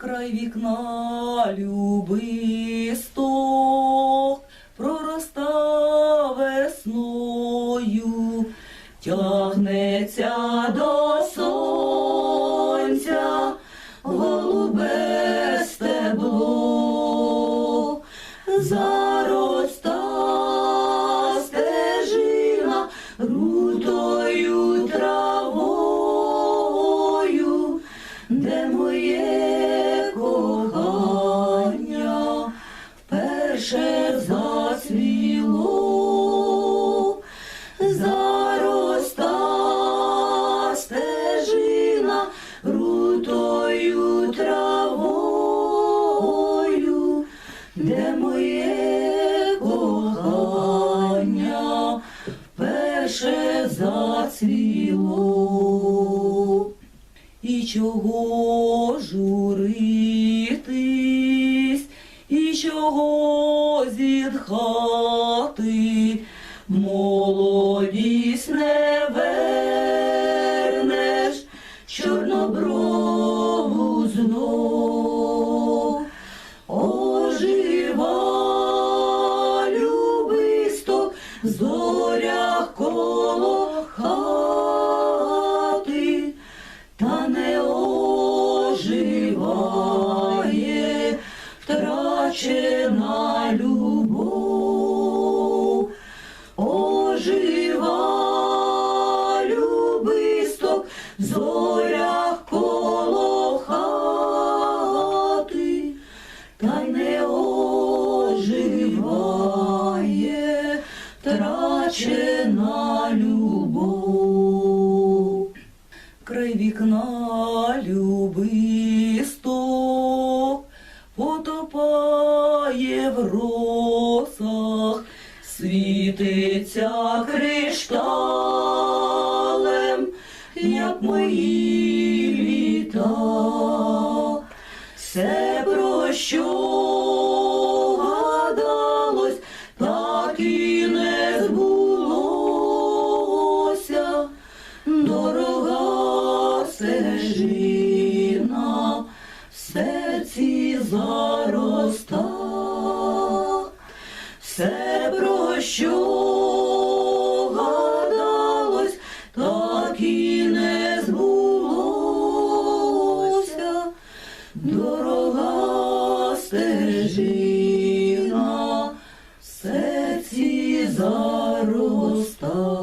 край вікна любисток пророста весною, тягнеться до сонця голубе стебло, вперше зацвіло, зароста стежина рутою травою, де моє кохання вперше зацвіло. І чого журитись, і чого зітхати, молодість не вернеш, чорноброву знов. Ожива любисто в зорях коло хати, та не оживає втрачена любов. Втрачена любов. Край вікна любисток потопає в росах, світиться кришталем, як мої літа. Все про що все про що гадалось, так і не збулося, дорога стежина, серці зароста.